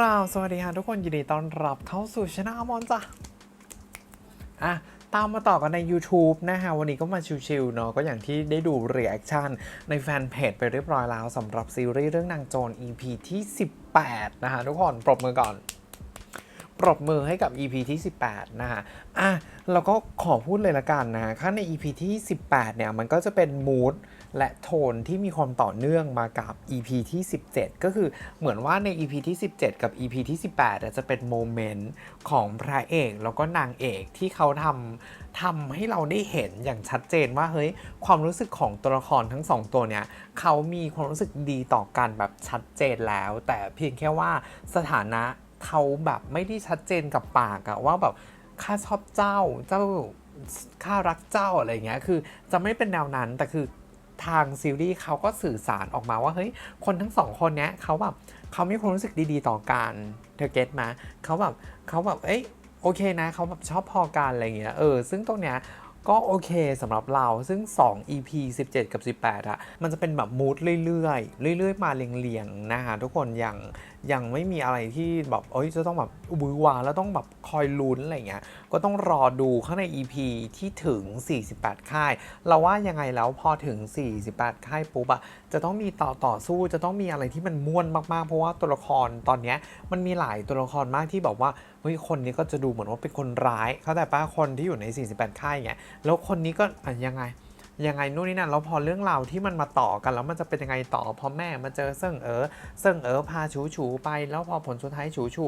ราสวัสดีค่ะทุกคนยินดีต้อนรับเข้าสู่ช anel อมอนจ้ะอะตามมาต่อกันใน YouTube นะฮะ วันนี้ก็มาชิวๆเนาะก็อย่างที่ได้ดูเรีแอคชั่นในแฟนเพจไปเรียบร้อยแล้วสำหรับซีรีส์เรื่องนางโจร EP ที่ 18 นะฮะทุกคน ปรบมือก่อน ปรบมือให้กับ EP ที่ 18 นะฮะอะเราก็ขอพูดเลยละกันนะฮะข้างใน EP ที่ 18 เนี่ย มันก็จะเป็นมูดและโทนที่มีความต่อเนื่องมากับ EP ที่ 17 ก็คือเหมือนว่าใน EP ที่ 17 กับ EP ที่ 18 จะเป็นโมเมนต์ของพระเอกแล้วก็นางเอกที่เขาทำทำให้เราได้เห็นอย่างชัดเจนว่าเฮ้ยความรู้สึกของตัวละครทั้งสองตัวเนี่ยเขามีความรู้สึกดีต่อกันแบบชัดเจนแล้ว แต่เพียงแค่ว่าสถานะ เขาแบบไม่ได้ชัดเจนกับปากอะว่าแบบข้าชอบเจ้าเจ้าข้ารักเจ้าอะไรเงี้ยคือจะไม่เป็นแนวนั้นแต่คือทางซีรีส์เขาก็สื่อสารออกมาว่าเฮ้ยคนทั้งสองคนเนี้ยเขาแบบเขามีความรู้สึกดีๆ ต่อกันเธอเก็ตมาเขาแบบเขาแบบเอ้ยโอเคนะเขาแบบชอบพอกันอะไรเงี้ยเออซึ่งตรงเนี้ย ก็โอเคสำหรับเราซึ่ง 2 EP 17 กับ 18อะมันจะเป็นแบบมูดเรื่อยๆ เรื่อยๆ มาเรียงๆ นะฮะทุกคนยังยังไม่มีอะไรที่แบบเอ้ยจะต้องแบบอุบือวาแล้วต้องแบบคอยลุ้นอะไรเงี้ยก็ต้องรอดูข้างใน EP ที่ถึง 48 ค่าย เราว่ายังไงแล้วพอถึง 48 ค่ายปุ๊บอะจะต้องมีต่อต่อสู้จะต้องมีอะไรที่มันม่วนมากๆ เพราะว่าตัวละครตอนนี้มันมีหลายตัวละครมากที่แบบว่าเฮ้ยคนนี้ก็จะดูเหมือนว่าเป็นคนร้าย เขาแต่ป้าคนที่อยู่ใน 48 ค่ายเงี้ยแล้วคนนี้ก็อะยังไง ยังไงนู่นนี่นั่นแล้วพอเรื่องราวที่มันมาต่อกันแล้วมันจะเป็นยังไงต่อพอแม่มาเจอเซิงเอ๋อเซิงเอ๋อพาฉูฉูไป แล้วพอผลสุดท้ายฉูฉู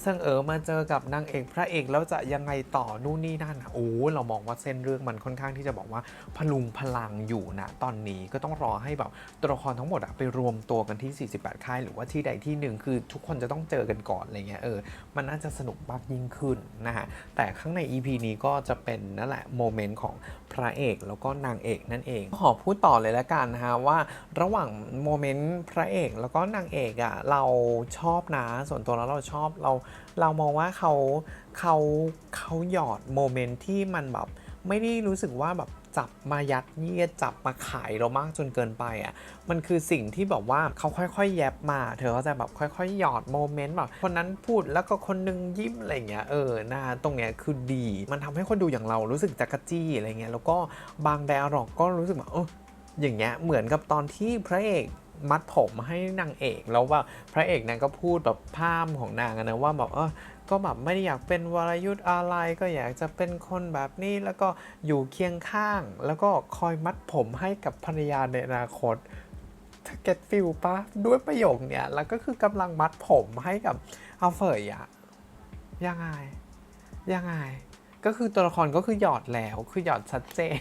เซิงเอ๋อมาเจอกับนางเอกพระเอกแล้วจะยังไงต่อนู่นนี่นั่นอะโอ้เรามองว่าเส้นเรื่องมันค่อนข้างที่จะบอกว่าพลุงพลังอยู่นะตอนนี้ก็ต้องรอให้แบบตัวละครทั้งหมดอะไปรวมตัวกันที่ 48 ค่าย หรือว่าที่ใดที่หนึ่งคือทุกคนจะต้องเจอกันก่อนอะไรเงี้ยเออมันน่าจะสนุกมากยิ่งขึ้นนะฮะแต่ข้างใน EP นี้ก็จะเป็นนั่นแหละโมเมนต์ของพระเอกแล้วก็นางเอกนั่นเอง ขอพูดต่อเลยละกันนะฮะว่าระหว่างโมเมนต์พระเอกแล้วก็นางเอกอะ่ะเราชอบนะส่วนตัวแล้วเราชอบเราเรามองว่าเขาเขาเขาหยอดโมเมนต์ที่มันแบบไม่ได้รู้สึกว่าแบบ จับมายัดเยียดจับมาขายเรามากจนเกินไปอะ่ะมันคือสิ่งที่แบบว่าเขาค่อยๆ แยบมา เธอเขาจะแบบค่อยๆ หยอดโมเมนต์แบบคนนั้นพูดแล้วก็คนนึงยิ้มอะไรเงี้ยเออนะตรงเนี้ยคือดี มันทำให้คนดูอย่างเรารู้สึกจักรจี้อะไรเงี้ยแล้วก็บางแดอะร็อกก็รู้สึกแบบเอออย่างเงี้ยเหมือนกับตอนที่พระเอก มัดผมให้นางเอกแล้วว่าพระเอกนางก็พูดแบบพามของนางนะว่าแบบเออก็แบบไม่ได้อยากเป็นวรยุทธ์อะไรก็อยากจะเป็นคนแบบนี้แล้วก็อยู่เคียงข้าง แล้วก็คอยมัดผมให้กับภรรยาในอนาคตเก็ตฟิลปะด้วยประโยคเนี้ยแล้วก็คือกำลังมัดผมให้กับอาเฟยอะยังไงยังไง ก็คือตัวละครก็คือหยอดแล้วคือหยอดชัดเจน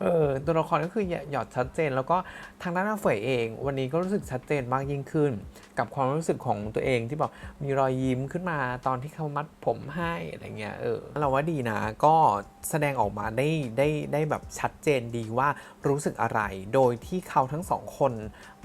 เออตัวละครก็คือหยอดชัดเจน แล้วก็ทางด้านอาเฟยเอง วันนี้ก็รู้สึกชัดเจนมากยิ่งขึ้นกับความรู้สึกของตัวเองที่บอกมีรอยยิ้มขึ้นมาตอนที่เขามัดผมให้อะไรเงี้ยเออเราว่าดีนะก็แสดงออกมาได้ได้ได้แบบชัดเจนดีว่ารู้สึกอะไร โดยที่เขาทั้งสองคน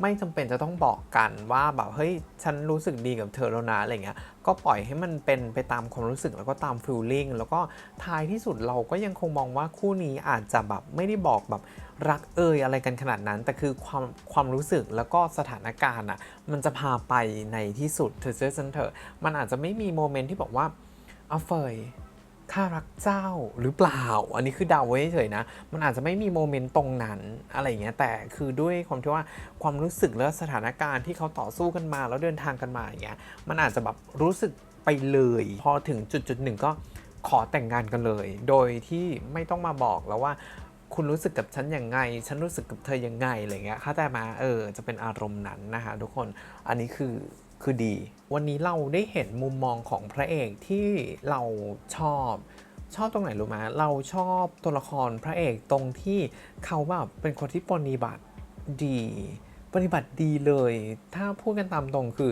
ไม่จำเป็นจะต้องบอกกันว่าแบบเฮ้ยฉันรู้สึกดีกับเธอแล้วนะอะไรเงี้ยก็ปล่อยให้มันเป็นไปตามความรู้สึกแล้วก็ตามฟีลลิ่งแล้วก็ท้ายที่สุดเราก็ยังคงมองว่าคู่นี้อาจจะแบบไม่ได้บอกแบบ รักเอ่ยอะไรกันขนาดนั้น แต่คือความความรู้สึกแล้วก็สถานการณ์อะมันจะพาไปในที่สุดเธอเชื่อฉันเถอะมันอาจจะไม่มีโมเมนต์ที่บอกว่าเอาเฟยข้ารักเจ้าหรือเปล่า อันนี้คือเดาไว้เฉยนะ มันอาจจะไม่มีโมเมนต์ตรงนั้นอะไรอย่างเงี้ย แต่คือด้วยความที่ว่าความรู้สึกและสถานการณ์ที่เขาต่อสู้กันมา แล้วเดินทางกันมาอย่างเงี้ย มันอาจจะแบบรู้สึกไปเลย พอถึงจุดจุดหนึ่งก็ขอแต่งงานกันเลย โดยที่ไม่ต้องมาบอกแล้วว่า คุณรู้สึกกับฉันยังไง ฉันรู้สึกกับเธอยังไงอะไรเงี้ยเข้าใจมาเออ จะเป็นอารมณ์นั้นนะคะทุกคน อันนี้คือคือดี วันนี้เราได้เห็นมุมมองของพระเอกที่เราชอบชอบตรงไหนรู้ไหมเราชอบตัวละครพระเอกตรงที่เขาแบบเป็นคนที่ปฏิบัติดี ปฏิบัติดีเลย ถ้าพูดกันตามตรงคือ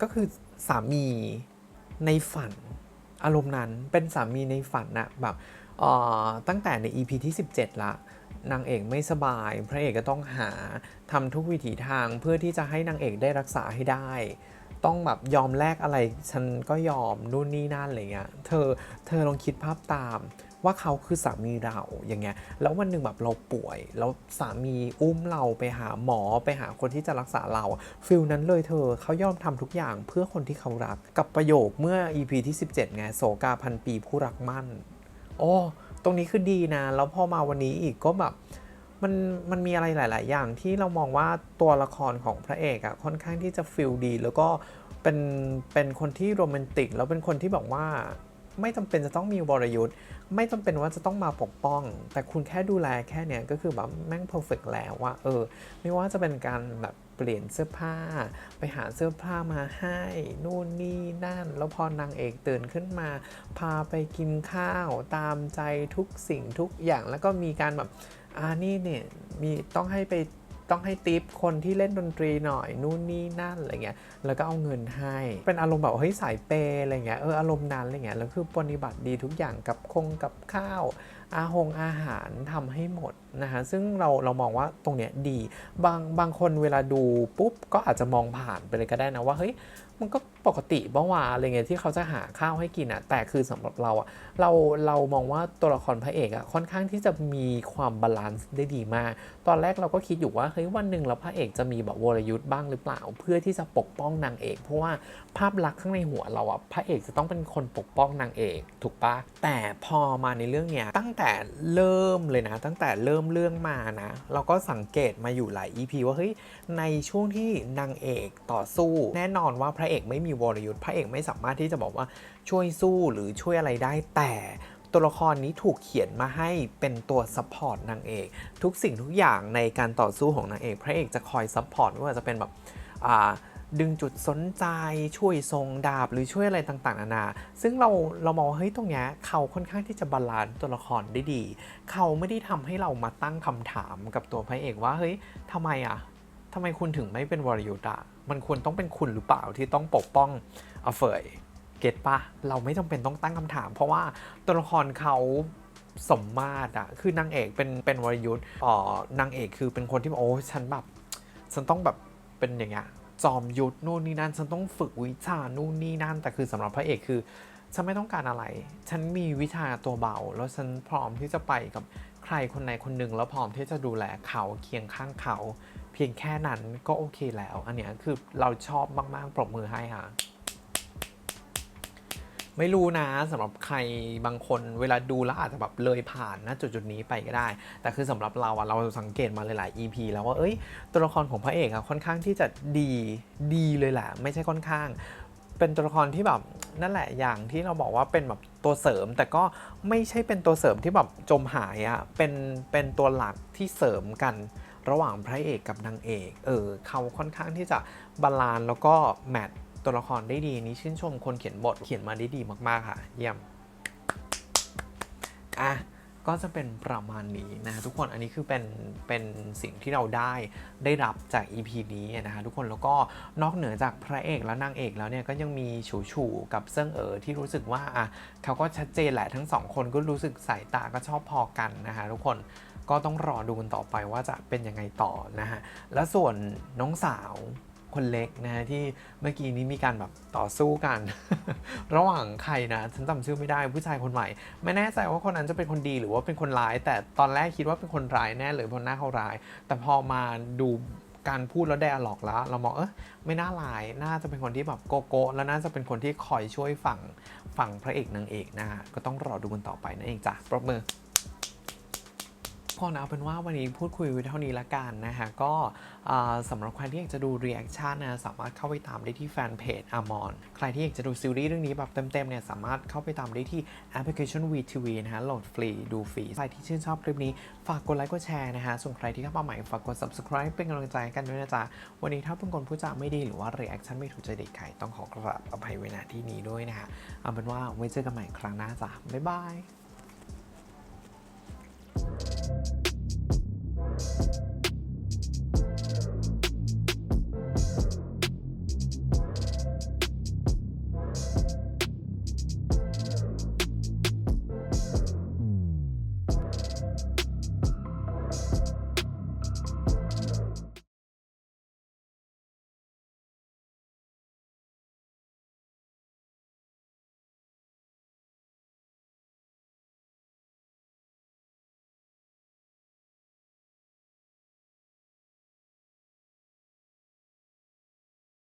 ก็คือสามีในฝันอารมณ์นั้นเป็นสามีในฝันนะแบบ ตั้งแต่ใน EP ที่ 17 ละนางเอกไม่สบาย พระเอกก็ต้องหาทำทุกวิถีทางเพื่อที่จะให้นางเอกได้รักษาให้ได้ ต้องแบบยอมแลกอะไร ฉันก็ยอมนู่นนี่นั่นอะไรเงี้ยเธอเธอลองคิดภาพตามว่าเขาคือสามีเราอย่างเงี้ยแล้ววันหนึ่งแบบเราป่วย แล้วสามีอุ้มเราไปหาหมอไปหาคนที่จะรักษาเราฟิลนั้นเลยเธอเขายอมทำทุกอย่างเพื่อคนที่เขารัก กับประโยคเมื่อ EP ที่ 17ไงโสกาพันปีผู้รักมั่น โอ้ตรงนี้คือดีนะ แล้วพอมาวันนี้อีกก็แบบมันมันมีอะไรหลาย ๆ อย่างที่เรามองว่าตัวละครของพระเอกอะค่อนข้างที่จะฟิลดี แล้วก็เป็นเป็นคนที่โรแมนติก แล้วเป็นคนที่แบบว่า ไม่จำเป็นจะต้องมีวรยุทธ์ ไม่จำเป็นว่าจะต้องมาปกป้อง แต่คุณแค่ดูแลแค่เนี้ยก็คือแบบแม่งเพอร์เฟกแล้วว่าเออ ไม่ว่าจะเป็นการแบบเปลี่ยนเสื้อผ้า ไปหาเสื้อผ้ามาให้ นู่นนี่นั่น แล้วพอนางเอกตื่นขึ้นมา พาไปกินข้าว ตามใจทุกสิ่งทุกอย่างแล้วก็มีการแบบอ่านี่เนี่ยมีต้องให้ไป ต้องให้ติปคนที่เล่นดนตรีหน่อยนู่นนี่นั่นอะไรเงี้ยแล้วก็เอาเงินให้ เป็นอารมณ์แบบเฮ้ยสายเปย์อะไรเงี้ยเอออารมณ์นั้นอะไรเงี้ยแล้วคือปฏิบัติดีทุกอย่างกับคงกับข้าว อาหงอาหารทำให้หมดนะฮะซึ่งเราเรามองว่าตรงเนี้ยดีบางบางคนเวลาดูปุ๊บก็อาจจะมองผ่านไปเลยก็ได้นะว่าเฮ้ย มันก็ปกติบ้างว่าอะไรเงี้ยที่เขาจะหาข้าวให้กินอะแต่คือสำหรับเราอะเราเรามองว่าตัวละครพระเอกอะค่อนข้างที่จะมีความบาลานซ์ได้ดีมาก ตอนแรกเราก็คิดอยู่ว่าเฮ้ยวันหนึ่งแล้วพระเอกจะมีแบบวรยุทธ์บ้างหรือเปล่า เพื่อที่จะปกป้องนางเอก เพราะว่าภาพลักษณ์ข้างในหัวเราอะพระเอกจะต้องเป็นคนปกป้องนางเอก ถูกปะแต่พอมาในเรื่องเนี้ยตั้งแต่เริ่มเลยนะ ตั้งแต่เริ่มเรื่องมานะ เราก็สังเกตมาอยู่หลาย EP ว่าเฮ้ยในช่วงที่นางเอกต่อสู้ แน่นอนว่าพระระเอกไม่มีวรยุทธ์พระเอกไม่สามารถที่จะบอกว่าช่วยสู้หรือช่วยอะไรได้แต่ตัวละครนี้ถูกเขียนมาให้เป็นตัวซัพพอร์ตนางเอก ทุกสิ่งทุกอย่างในการต่อสู้ของนางเอก พระเอกจะคอยซัพพอร์ตไม่ว่าจะเป็นแบบดึงจุดสนใจช่วยทรงดาบหรือช่วยอะไรต่างๆนานา ซึ่งเราเรามองเฮ้ยตรงนี้เขาค่อนข้างที่จะบาลานซ์ตัวละครได้ดี เขาไม่ได้ทำให้เรามาตั้งคำถามกับตัวพระเอกว่าเฮ้ยทำไมอะ ทำไมคุณถึงไม่เป็นวรยุทธ์อะมันควรต้องเป็นคุณหรือเปล่าที่ต้องปกป้องอาเฟยเก็ตปะเราไม่จำเป็นต้องตั้งคำถาม เพราะว่าตัวละครเขาสมมาตรอะคือนางเอกเป็นเป็นวรยุทธ์อ๋อนางเอกคือเป็นคนที่แบบโอ้ฉันแบบฉันต้องแบบเป็นอย่างเงี้ยจอมยุทธนู่นนี่นั่นฉันต้องฝึกวิชานู่นนี่นั่น แต่คือสำหรับพระเอกคือฉันไม่ต้องการอะไร ฉันมีวิชาตัวเบา แล้วฉันพร้อมที่จะไปกับใครคนไหนคนหนึ่งแล้วพร้อมที่จะดูแลเขาเคียงข้างเขา เพียงแค่นั้นก็โอเคแล้ว อันเนี้ยคือเราชอบมาก ๆ ปรบมือให้ค่ะ ไม่รู้นะสำหรับใครบางคนเวลาดูแล้วอาจจะแบบเลยผ่านนะจุดจุดๆนี้ไปก็ได้ แต่คือสำหรับเราอะเราสังเกตมาหลาย ๆ EP แล้วว่าเอ้ย ตัวละครของพระเอกอะค่อนข้างที่จะดีดีเลยแหละ ไม่ใช่ค่อนข้างเป็นตัวละครที่แบบนั่นแหละอย่างที่เราบอกว่าเป็นแบบตัวเสริม แต่ก็ไม่ใช่เป็นตัวเสริมที่แบบจมหายอะเป็นเป็นตัวหลักที่เสริมกัน ระหว่างพระเอกกับนางเอกเออเขาค่อนข้างที่จะบาลานซ์แล้วก็แมทตัวละครได้ดีนี้ชื่นชมคนเขียนบทเขียนมาได้ดีมากๆค่ะ เยี่ยมอะก็จะเป็นประมาณนี้นะทุกคนอันนี้คือเป็นเป็นสิ่งที่เราได้ได้รับจาก EP นี้นะคะทุกคนแล้วก็นอกเหนือจากพระเอกและนางเอกแล้วเนี่ยก็ยังมีฉูฉูกับเซิงเอ๋อที่รู้สึกว่าอะเขาก็ชัดเจนแหละทั้งสองคนก็รู้สึกสายตาก็ชอบพอกันนะคะทุกคน ก็ต้องรอดูกันต่อไปว่าจะเป็นยังไงต่อนะฮะ และส่วนน้องสาวคนเล็กนะฮะที่เมื่อกี้นี้มีการแบบต่อสู้กัน ระหว่างใครนะฉันจำชื่อไม่ได้ผู้ชายคนใหม่ ไม่แน่ใจว่าคนนั้นจะเป็นคนดีหรือว่าเป็นคนร้าย แต่ตอนแรกคิดว่าเป็นคนร้ายแน่เลยเพราะหน้าเขาร้าย แต่พอมาดูการพูดแล้วได้อะล็อกแล้ว เรามองเออไม่น่าร้ายน่าจะเป็นคนที่แบบโกโก้แล้วน่าจะเป็นคนที่คอยช่วยฝั่งฝั่งพระเอกนางเอกนะฮะก็ต้องรอดูกันต่อไปนั่นเองจ้ะปรบมือ พอนเอาเป็นว่าวันนี้พูดคุยไว้เท่านี้ละกันนะฮะก็สำหรับใครที่อยากจะดู reaction นะสามารถเข้าไปตามได้ที่แฟนเพจ a m o n ใครที่อยากจะดูซีรีส์เรื่องนี้แบบเต็มๆเนี่ยสามารถเข้าไปตามได้ที่แอปพลิเคชัน VTV นะฮะโหลดฟรีดูฟรีใครที่ชื่นชอบคลิปนี้ฝากกดไลค์กดแชร์นะฮะส่วนใครที่เข้ามาใหม่ฝากกด subscribe เป็นกำลังใจกันด้วยนะจ๊ะวันนี้ถ้าเป็นคนพูดจาไม่ดีหรือว่า reaction ไม่ถูกใจเด็กใครต้องขอกราบอภัยไว้ณที่นี้ด้วยนะฮะเอาเป็นว่าไว้เจอกันใหม่ครั้งหน้าจ้ะบ๊ายบาย